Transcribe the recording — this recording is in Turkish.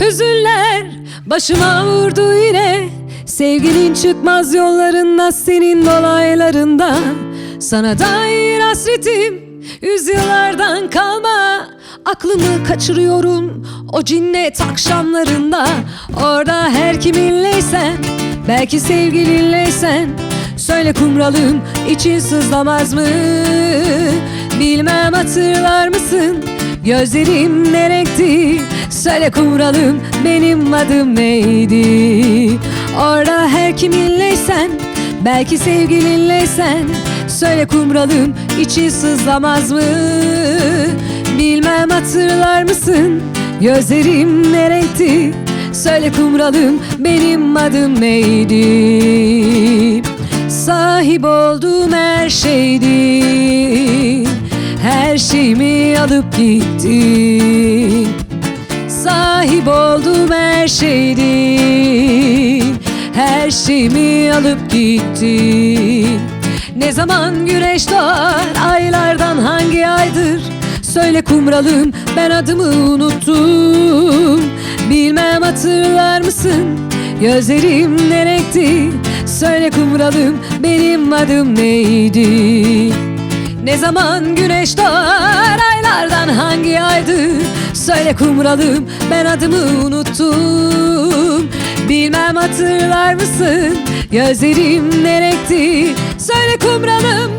Hüzünler başıma vurdu yine Sevgilin çıkmaz yollarında senin dolaylarında Sana dair hasretim yüzyıllardan kalma Aklımı kaçırıyorum o cinnet akşamlarında Orada her kiminleysen belki sevgilinleysen Söyle kumralım için sızlamaz mı? Bilmem hatırlar mısın? Gözlerim ne renkti? Söyle kumralım benim adım neydi? Orada her kiminleysen Belki sevgilinleysen Söyle kumralım için sızlamaz mı? Bilmem hatırlar mısın? Gözlerim ne? Söyle kumralım benim adım neydi? Sahip olduğum her şeydi Her şeyimi alıp gittin her şeydi. Her şeyimi alıp gittin Ne zaman güneş doğar Aylardan hangi aydır? Söyle kumralım ben adımı unuttum. Bilmem hatırlar mısın? Gözlerim ne Söyle kumralım benim adım neydi? Ne zaman güneş doğar aylardan hangi aydı Söyle kumralım ben adımı unuttum. Bilmem hatırlar mısın? Gözlerim ne renkti Söyle kumralım